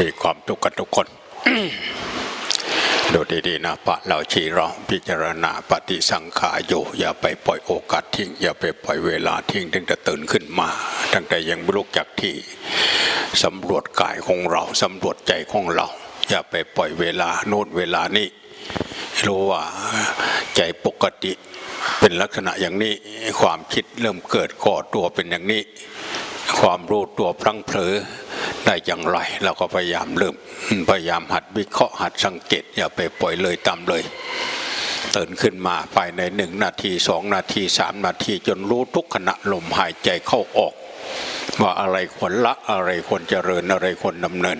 มีความทุกข์กันทุกคนดูดีๆนะพระเราชีเราพิจารณาปฏิสังขารอยู่ อย่าไปปล่อยโอกาสทิ้ง อย่าไปปล่อยเวลาทิ้งตั้งแต่ตื่นขึ้นมา ตั้งแต่ยังไม่ลุกจากที่สำรวจกายของเราสำรวจใจของเรา อย่าไปปล่อยเวลาโน่นเวลานี้รู้ว่าใจปกติเป็นลักษณะอย่างนี้ความคิดเริ่มเกิดก่อตัวเป็นอย่างนี้ ความรู้ตัวพลังเผลอ ได้อย่างไร เราก็พยายามเริ่มพยายามหัดวิเคราะห์หัดสังเกต อย่าไปปล่อยเลยตามเลยตื่นขึ้นมาภายในหนึ่งนาทีสองนาทีสามนาทีจนรู้ทุกขณะลมหายใจเข้าออก ว่าอะไรควรละอะไรควรเจริญอะไรควรดำเนิน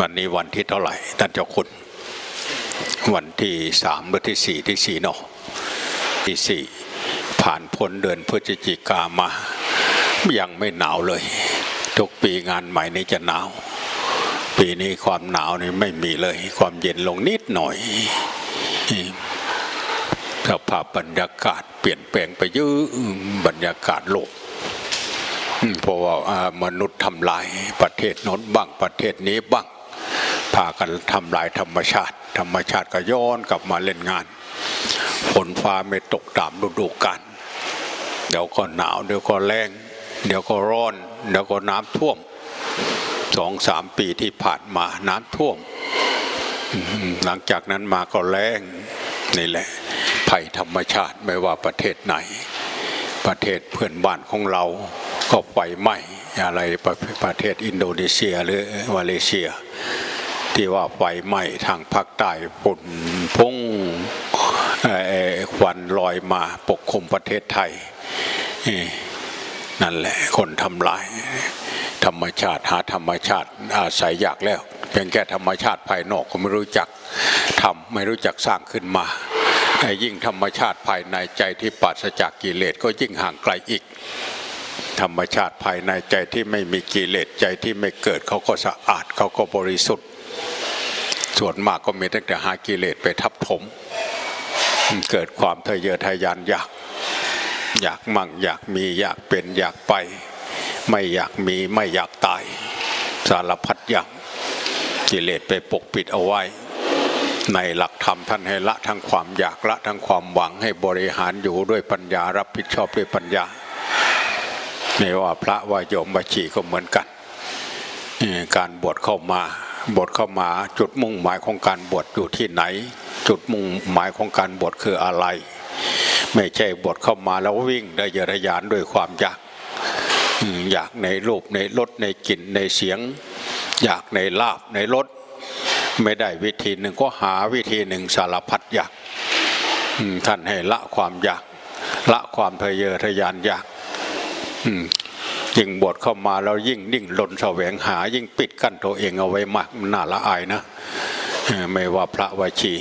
วันนี้วันที่เท่าไหร่ท่านเจ้าคุณ วันที่สามหรือที่สี่ที่สี่เนาะที่สี่ผ่านพ้นเดือนพฤศจิกามา ยังไม่หนาวเลย ทุกปีงานใหม่นี้จะหนาว ปีนี้ความหนาวนี่ไม่มีเลย ความเย็นลงนิดหน่อยสภาพบรรยากาศเปลี่ยนแปลงไปเยอะบรรยากาศโลกเพราะว่ามนุษย์ทำลายประเทศโน้นบ้างประเทศนี้บ้างพากันทำลายธรรมชาติ ธรรมชาติก็ย้อนกลับมาเล่นงานฝนฟ้าไม่ตกตามฤดูกาลเดี๋ยวก็หนาวเดี๋ยวก็แรงเดี๋ยวก็ร้อน เดี๋ยวก็น้ำท่วมสองสามปีที่ผ่านมาน้ำท่วม หลังจากนั้นมาก็แรงนี่แหละ ภัยธรรมชาติไม่ว่าประเทศไหน ประเทศเพื่อนบ้านของเราก็ไฟไหม้อะไรประประเทศอินโดนีเซียหรือมาเลเซีย ที่ว่าไฟไหม้ทางภาคใต้ฝุ่นพุ่งควันลอยมาปกคลุมประเทศไทย นั่นแหละคนทำลาย ธรรมชาติหาธรรมชาติอาศัยยากแล้วเพียงแค่ธรรมชาติภายนอกก็ไม่รู้จักทำไม่รู้จักสร้างขึ้นมาแต่ยิ่งธรรมชาติภายในใจที่ปราศจากกิเลสก็ยิ่งห่างไกลอีก ธรรมชาติภายในใจที่ไม่มีกิเลสใจที่ไม่เกิดเขาก็สะอาดเขาก็บริสุทธิ์ ส่วนมากก็มีตั้งแต่หากิเลสไปทับถม เกิดความทะเยอทะยานอยาก อยากมั่งอยากมีอยากเป็นอยากไป ไม่อยากมีไม่อยากตาย สารพัดอย่างกิเลสไปปกปิดเอาไว้ ในหลักธรรมท่านให้ละทั้งความอยากละทั้งความหวังให้บริหารอยู่ด้วยปัญญารับผิดชอบด้วยปัญญาไม่ว่าพระว่าโยมว่าชีก็เหมือนกัน การบวชเข้ามาบวชเข้ามาจุดมุ่งหมายของการบวชอยู่ที่ไหน จุดมุ่งหมายของการบวชคืออะไร ไม่ใช่บวชเข้ามาแล้ววิ่งได้ยระยานด้วยความอยากอยากในรูปในรสในกลิ่นในเสียง อยากในลาบในรสไม่ได้วิธีหนึ่งก็หาวิธีหนึ่งสารพัดอยากท่านให้ละความอยาก ละความทะเยอทะยานอยากยิ่งบวชเข้ามาแล้วยิ่งนิ่งหลนแสวงหา ยิ่งปิดกั้นตัวเองเอาไว้มากมันน่าละอายนะไม่ว่าพระวชี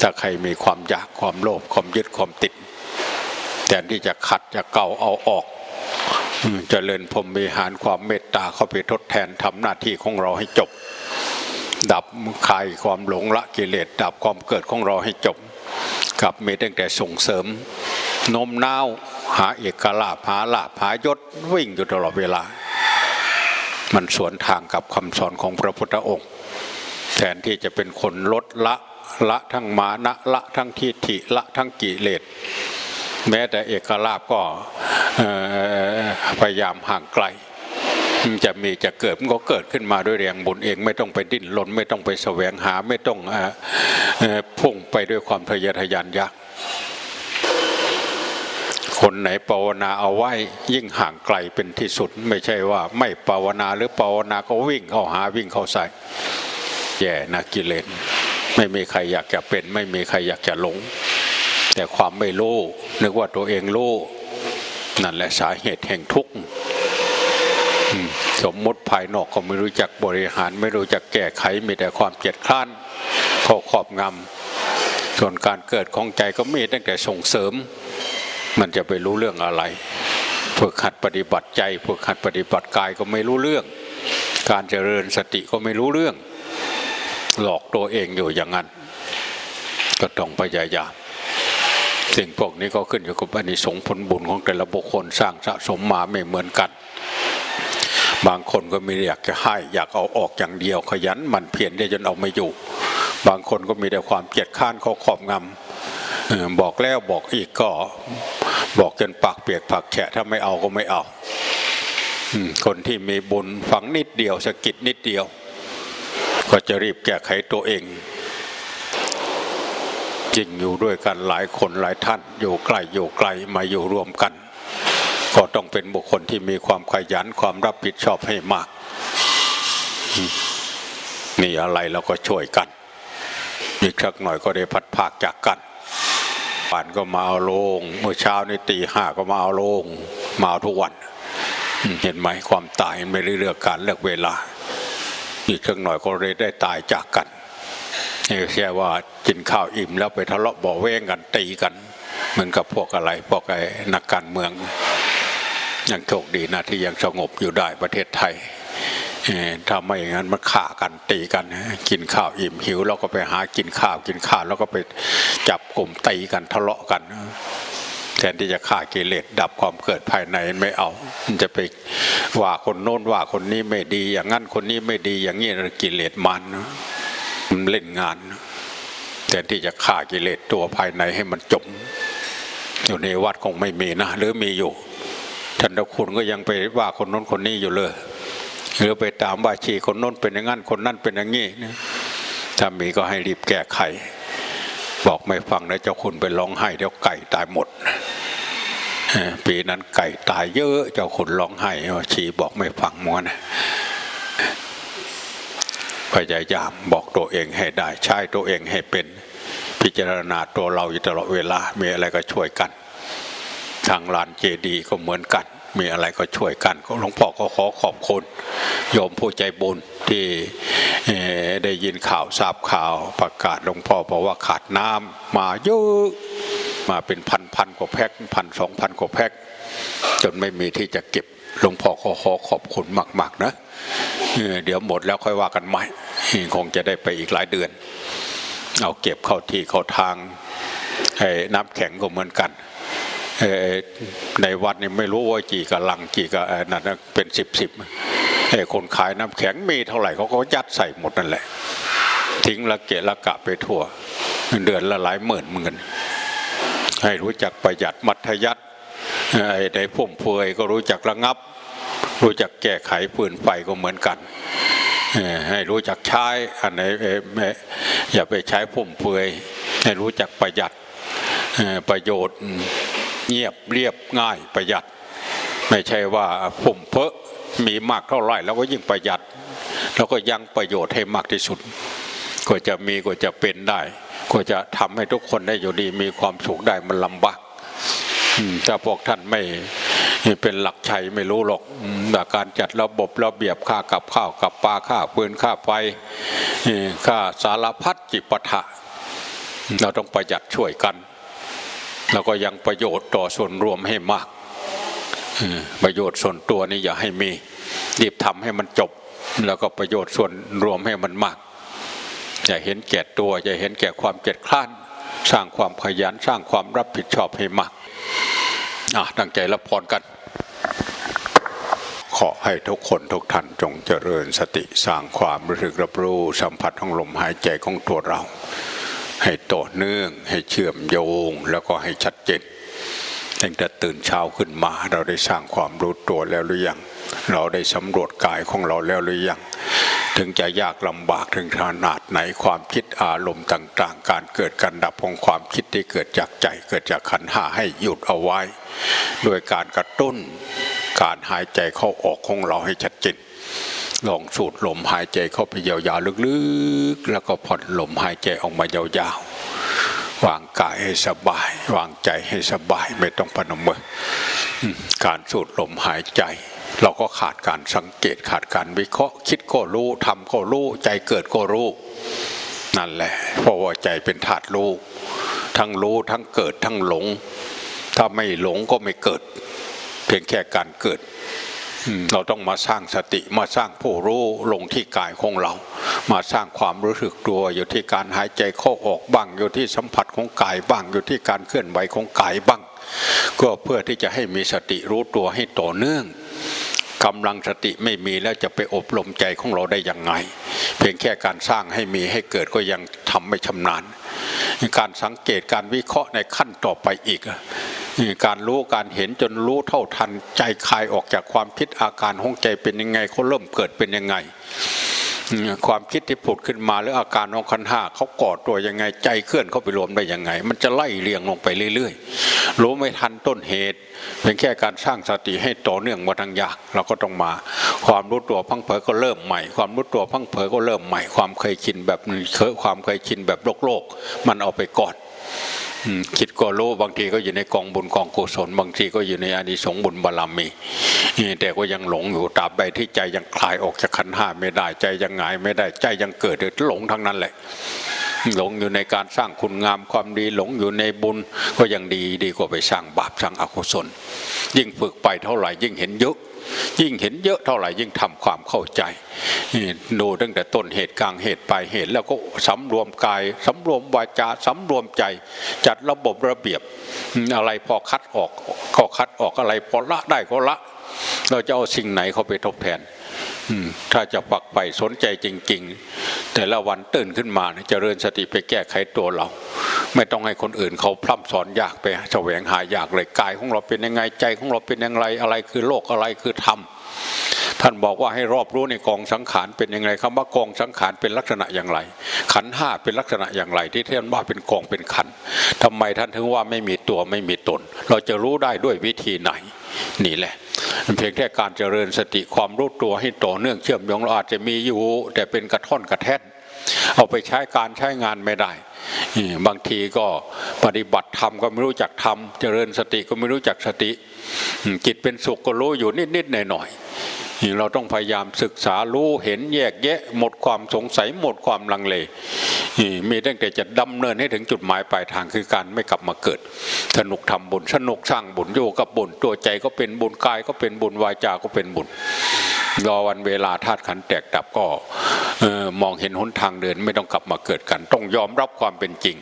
ถ้าใครมีความอยากความโลภความยึดความติด แทนที่จะขัดจะเก่าเอาออกอืมเจริญพรมวิหารความเมตตาเข้าไปทดแทนทำหน้าที่ของเราให้จบ ดับคลายความหลงละกิเลสดับความเกิดของเราให้จบกับมีตั้งแต่ส่งเสริมนมน้าวหาเอกลาภหาลาภหายศวิ่งอยู่ตลอดเวลา มันสวนทางกับคำสอนของพระพุทธองค์ แทนที่จะเป็นคนลดละละทั้งมานะละทั้งทิฏฐิละทั้งกิเลส แม้แต่เอกลาภก็พยายามห่างไกลจะมีจะเกิดมันก็เกิดขึ้นมาด้วยแรงบุญเองไม่ต้องไปดิ้นรนไม่ต้องไปแสวงหาไม่ต้องออพุ่งไปด้วยความทะเยอทะยานยากคนไหนภาวนาเอาไว้ยิ่งห่างไกลเป็นที่สุด ไม่ใช่ว่าไม่ภาวนาหรือภาวนาก็วิ่งเข้าหาวิ่งเข้าใส่แย่นะกิเลสไม่มีใครอยากจะเป็น ไม่มีใครอยากจะหลง แต่ความไม่รู้นึกว่าตัวเองรู้นั่นแหละสาเหตุแห่งทุกข์สมมติภายนอกก็ไม่รู้จักบริหาร ไม่รู้จักแก้ไขมีแต่ความเกลียดคร้านข้อครอบงำส่วนการเกิดของใจก็มีตั้งแต่ส่งเสริม มันจะไปรู้เรื่องอะไรฝึกหัดปฏิบัติใจฝึกหัดปฏิบัติกายก็ไม่รู้เรื่อง การเจริญสติก็ไม่รู้เรื่อง หลอกตัวเองอยู่อย่างนั้น ก็ต้องพยายาม สิ่งพวกนี้ก็ขึ้นอยู่กับอานิสงส์ผลบุญของแต่ละบุคคลสร้างสะสมมาไม่เหมือนกัน บางคนก็มีอยากจะให้ อยากเอาออกอย่างเดียวขยันหมันเพียรได้จนเอาไม่อยู่ บางคนก็มีแต่ความเกลียดข้านเขาขอบงำบอกแล้วบอกอีกก็บอกจนปากเปียกปากแฉะถ้าไม่เอาก็ไม่เอาคนที่มีบุญฝังนิดเดียวสะกิดนิดเดียว ก็จะรีบแก้ไขตัวเอง ริงอยู่ด้วยกันหลายคนหลายท่าน อยู่ใกล้อยู่ไกลมาอยู่รวมกัน ก็ต้องเป็นบุคคลที่มีความขยันความรับผิดชอบให้มากมนี่อะไรเราก็ช่วยกัน อีกสักหน่อยก็ได้พัดภาคจากกันป่านก็มาเอาลง เมื่อเช้าในตีห้าก็มาเอาลงมาาทุกวัน เห็นไหมความตายไม่ได้เลือกการเลือกเวลา อีกสักหน่อยก็เลยได้ตายจากกัน ไม่ใช่ว่ากินข้าวอิ่มแล้วไปทะเลาะบาะแว้งกันตีกัน เหมือนกับพวกอะไรพวกไอ้นักการเมือง ยังโชคดีนะที่ยังสงบอยู่ได้ประเทศไทยถ้าไม่อย่างนั้นมันฆ่ากันตีกันนะกินข้าวอิ่มหิวแล้วก็ไปหากินข้าวกินข้าวแล้วก็ไปจับกลุ่มตีกันทะเลาะกันแทนที่จะฆ่ากิเลสดับความเกิดภายในไม่เอา มันจะไปว่าคนโน้นว่าคนนี้ไม่ดี อย่างนั้นคนนี้ไม่ดีอย่างนี้กิเลสมันนะมัน เล่นงานแทนที่จะฆ่ากิเลสตัวภายในให้มันจบอยู่ในวัดคงไม่มีนะหรือมีอยู่ท่านเจ้าคุณก็ยังไปว่าคนน้นคนนี้อยู่เลยหรือไปตามว่าชีคนน้นเป็นอย่างนั้นคนนั้นเป็นอย่างนี้นะถ้ามีก็ให้รีบแก้ไข บอกไม่ฟังนะเจ้าคุณไปร้องไห้เดี๋ยวไก่ตายหมดปีนั้นไก่ตายเยอะ เจ้าคุณร้องไห้ว่าชีบอกไม่ฟังมัวนะ พยายามบอกตัวเองให้ได้ ใช้ตัวเองให้เป็นพิจารณาตัวเราอยู่ตลอดเวลา มีอะไรก็ช่วยกัน ทางลานเจดีก็เหมือนกัน มีอะไรก็ช่วยกันหลวงพ่อก็ขอขอบคุณโยมผู้ใจบุญที่ได้ยินข่าวทราบข่าวประกาศหลวงพ่อบอกว่าขาดน้ำมาเยอะมาเป็นพันพันกว่าแพ็คพันสองพันกว่าแพ็คจนไม่มีที่จะเก็บ หลวงพ่อขอขอบคุณมาก ๆ นะเดี๋ยวหมดแล้วค่อยว่ากันใหม่คงจะได้ไปอีกหลายเดือน เอาเก็บเข้าที่เข้าทางน้ำแข็งก็เหมือนกันในวัดนี่ไม่รู้ว่ากี่กะลังกี่กะนั่นเป็นสิบสิบคนขายน้ำแข็งมีเท่าไหร่เขาก็ยัดใส่หมดนั่นแหละ ทิ้งละเกะละกะไปทั่ว เดือนละหลายหมื่นเหมือนกันให้รู้จักประหยัดมัธยัติ ไอ้ในพุ่มเพยก็รู้จักระงับ รู้จักแก้ไขปืนไฟก็เหมือนกันให้รู้จักใช้อันไหนเอ่อไม่อย่าไปใช้พุ่มเพยให้รู้จักประหยัดประโยชน์เงียบเรียบง่ายประหยัด ไม่ใช่ว่าผมเพอะมีมากเท่าไหร่แล้วก็ยิ่งประหยัด แล้วก็ยังประโยชน์ให้มากที่สุดก็จะมีก็จะเป็นได้ ก็จะทำให้ทุกคนได้อยู่ดีมีความสุขได้มันลำบาก ถ้าพวกท่านไม่เป็นหลักชัยไม่รู้หรอกแต่การจัดระบบระเบียบค่ากับข้าวกับปลาค่าปืนค่าไฟค่าสารพัดจิปาถะเราต้องประหยัดช่วยกันแล้วก็ยังประโยชน์ต่อส่วนรวมให้มากประโยชน์ส่วนตัวนี่อย่าให้มีรีบทำให้มันจบ แล้วก็ประโยชน์ส่วนรวมให้มันมาก อย่าเห็นแก่ตัว อย่าเห็นแก่ความเกียจคร้าน สร้างความขยันสร้างความรับผิดชอบให้มาก ตั้งใจรับพรกัน ขอให้ทุกคนทุกท่านจงเจริญสติสร้างความรู้สึกรับรู้สัมผัสของลมหายใจของตัวเรา ให้ต่อเนื่องให้เชื่อมโยงแล้วก็ให้ชัดเจนตั้งแต่ตื่นเช้าขึ้นมาเราได้สร้างความรู้ตัวแล้วหรือยัง เราได้สำรวจกายของเราแล้วหรือยัง ถึงจะยากลำบากถึงขนาดไหนความคิดอารมณ์ต่าง ๆ การเกิดการดับของความคิดที่เกิดจากใจเกิดจากขันห้าให้หยุดเอาไว้ โดยการกระตุ้น การหายใจเข้าออกของเราให้ชัดเจนลองสูดลมหายใจเข้าไปยาวๆลึกๆ แล้วก็ผ่อนลมหายใจออกมายาวๆ วางกายให้สบาย วางใจให้สบายไม่ต้องพนมมือการสูดลมหายใจ เราก็ขาดการสังเกตขาดการวิเคราะห์คิดก็รู้ทำก็รู้ใจเกิดก็รู้นั่นแหละเพราะว่าใจเป็นธาตุรู้ทั้งรู้ทั้งเกิดทั้งหลง ถ้าไม่หลงก็ไม่เกิด เพียงแค่การเกิดเราต้องมาสร้างสติมาสร้างผู้รู้ลงที่กายของเรา มาสร้างความรู้สึกตัวอยู่ที่การหายใจเข้าออกบ้างอยู่ที่สัมผัสของกายบ้างอยู่ที่การเคลื่อนไหวของกายบ้าง ก็เพื่อที่จะให้มีสติรู้ตัวให้ต่อเนื่อง กำลังสติไม่มีแล้วจะไปอบรมใจของเราได้ยังไง เพียงแค่การสร้างให้มีให้เกิดก็ยังทำไม่ชำนาญ การสังเกตการวิเคราะห์ในขั้นต่อไปอีกการรู้การเห็นจนรู้เท่าทันใจคลายออกจากความคิดอาการของใจเป็นยังไงเขาเริ่มเกิดเป็นยังไง ความคิดที่ผุดขึ้นมาหรืออาการของขันห้าเขาก่อตัวยังไงใจเคลื่อนเข้าไปรวมได้ยังไง มันจะไล่เรียงลงไปเรื่อยๆ รู้ไม่ทันต้นเหตุเพียงแค่การสร้างสติให้ต่อเนื่องมาทางยากเราก็ต้องมา ความรู้ตัวพังเผยก็เริ่มใหม่ ความรู้ตัวพังเผยก็เริ่มใหม่ ความเคยชินแบบเคยความเคยชินแบบโลกโลกๆมันเอาไปก่อน คิดก็รู้บางทีก็อยู่ในกองบุญกองกุศล บางทีก็อยู่ในอานิสงส์บุญบารมีนี่แต่ก็ยังหลงอยู่ตราบใดที่ใจยังคลายออกจากขันห้าไม่ได้ใจยังหงายไม่ได้ใจยังเกิดหลงทั้งนั้นแหละหลงอยู่ในการสร้างคุณงามความดีหลงอยู่ในบุญก็ยังดีดีกว่าไปสร้างบาปสร้างอกุศล ยิ่งฝึกไปเท่าไหร่ยิ่งเห็นเยอะ ยิ่งเห็นเยอะเท่าไหร่ยิ่งทำความเข้าใจดูตั้งแต่ต้นเหตุกลางเหตุปลายเหตุ แล้วก็สำรวมกายสำรวมวาจาสำรวมใจ จัดระบบระเบียบอะไรพอคัดออกก็คัดออกอะไรพอละได้ก็ละ เราจะเอาสิ่งไหนเข้าไปทดแทน ถ้าจะปักไปสนใจจริง ๆ แต่ละวันตื่นขึ้นมาเนี่ยเจริญสติไปแก้ไขตัวเรา ไม่ต้องให้คนอื่นเขาพร่ำสอนยากไปแสวงหายากเลยกายของเราเป็นยังไงใจของเราเป็นอย่างไรอะไรคือโลกอะไรคือธรรมท่านบอกว่าให้รอบรู้ในกองสังขารเป็นยังไงคำว่ากองสังขารเป็นลักษณะอย่างไร ขันห้าเป็นลักษณะอย่างไร ที่ท่านว่าเป็นกองเป็นขันธ์ทำไมท่านถึงว่าไม่มีตัวไม่มีตน เราจะรู้ได้ด้วยวิธีไหน นี่แหละ เพียงแค่การเจริญสติความรู้ตัวให้ต่อเนื่องเชื่อมโยงเราอาจจะมีอยู่ แต่เป็นกระท่อนกระแท่นเอาไปใช้การใช้งานไม่ได้ บางทีก็ปฏิบัติธรรมก็ไม่รู้จักธรรมเจริญสติก็ไม่รู้จักสติ จิตเป็นสุขก็รู้อยู่นิดๆหน่อยๆเราต้องพยายามศึกษารู้เห็นแยกแยะ หมดความสงสัยหมดความลังเลนี่ มีตั้งแต่จะดำเนินให้ถึงจุดหมายปลายทางคือการไม่กลับมาเกิด สนุกทำบุญสนุกสร้างบุญอยู่กับบุญตัวใจก็เป็นบุญกายก็เป็นบุญวาจาก็เป็นบุญรอวันเวลาธาตุขันแตกดับก็มองเห็นหนทางเดินไม่ต้องกลับมาเกิดกัน ต้องยอมรับความเป็นจริง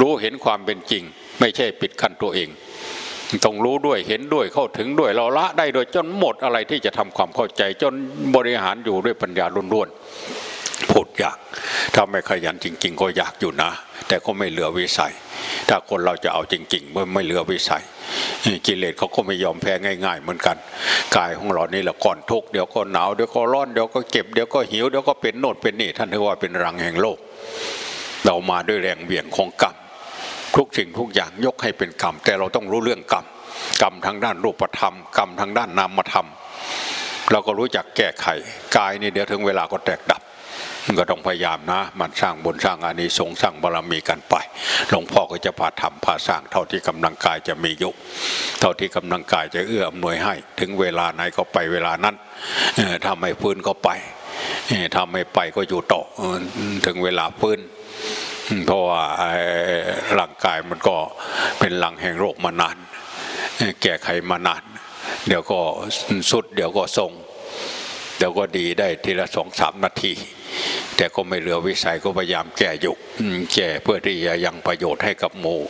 รู้เห็นความเป็นจริง ไม่ใช่ปิดขั้นตัวเองต้องรู้ด้วยเห็นด้วยเข้าถึงด้วยเราละได้โดยจนหมดอะไรที่จะทำความเข้าใจจนบริหารอยู่ด้วยปัญญาล้วนๆ ยากถ้าไม่ขยันจริง ๆ ก็อยากอยู่นะ แต่ก็ไม่เหลือวิสัย ถ้าคนเราจะเอาจริงๆไม่ไม่เหลือวิสัย กิเลสเขาก็ไม่ยอมแพ้ง่าย ๆ เหมือนกันกายของเรานี่แหละก่อนทุกเดี๋ยวก็หนาวเดี๋ยวก็ร้อนเดี๋ยวก็เก็บเดี๋ยวก็หิวเดี๋ยวก็เป็นโน่นเป็นนี่ท่านถือว่าเป็นรังแห่งโลก เรามาด้วยแรงเบี่ยงของกรรมทุกสิ่งทุกอย่างยกให้เป็นกรรม แต่เราต้องรู้เรื่องกรรมกรรมทางด้านรูปธรรม กรรมทางด้านนามธรรม เราก็รู้จักแก้ไขกายนี่เดี๋ยวถึงเวลาก็แตกดับ ก็ต้องพยายามนะ มันสร้างบุญสร้างอานิสงส์สร้างบารมีกันไปหลวงพ่อก็จะพาทำพาสร้างเท่าที่กำลังกายจะมียุเท่าที่กำลังกายจะเอื้ออำนวยให้ ถึงเวลาไหนก็ไปเวลานั้นเอ่อถ้าไม่ฟื้นก็ไปเอ่อถ้าไม่ไปก็อยู่ต่อถึงเวลาฟื้นเพราะว่าร่างกายมันก็เป็นหลังแห่งโรคมานาน แก้ไขมานาน เดี๋ยวก็สุด เดี๋ยวก็ทรง เดี๋ยวก็ดีได้ทีละสองสามนาที แต่ก็ไม่เหลือวิสัยก็พยายามแก้ยู่อืมแก้เพื่อที่จะยังประโยชน์ให้กับหมู่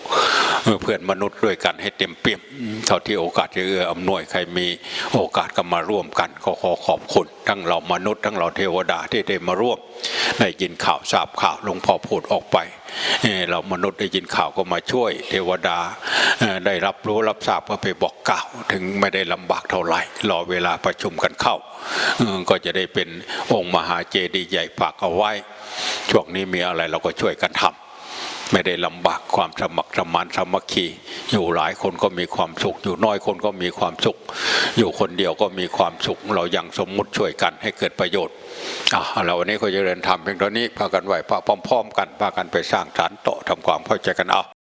เพื่อนมนุษย์ด้วยกันให้เต็มเปี่ยมเท่าที่โอกาสจะเอื้ออำนวยใครมีโอกาสก็มาร่วมกันก็ขอขอบคุณทั้งเรามนุษย์ทั้งเราเทวดาที่ได้มาร่วมได้ยินข่าวทราบข่าวหลวงพ่อพูดออกไปเรามนุษย์ได้ยินข่าวก็มาช่วย เทวดาได้รับรู้รับทราบก็ไปบอกกล่าวถึงไม่ได้ลำบากเท่าไหร่รอเวลาประชุมกันเข้า ก็จะได้เป็นองค์มหาเจดีย์ใหญ่ฝากเอาไว้ ช่วงนี้มีอะไรเราก็ช่วยกันทำไม่ได้ลำบากความสมัครสมานสมัคคี อยู่หลายคนก็มีความสุข อยู่น้อยคนก็มีความสุข อยู่คนเดียวก็มีความสุข เรายังสมมุติช่วยกันให้เกิดประโยชน์อะเราวันนี้ก็จะเรียนทำเพียงเท่านี้พากันไหวพาพร้อม ๆ กันพากันไปสร้างฐานโตทำความเข้าใจกันเอา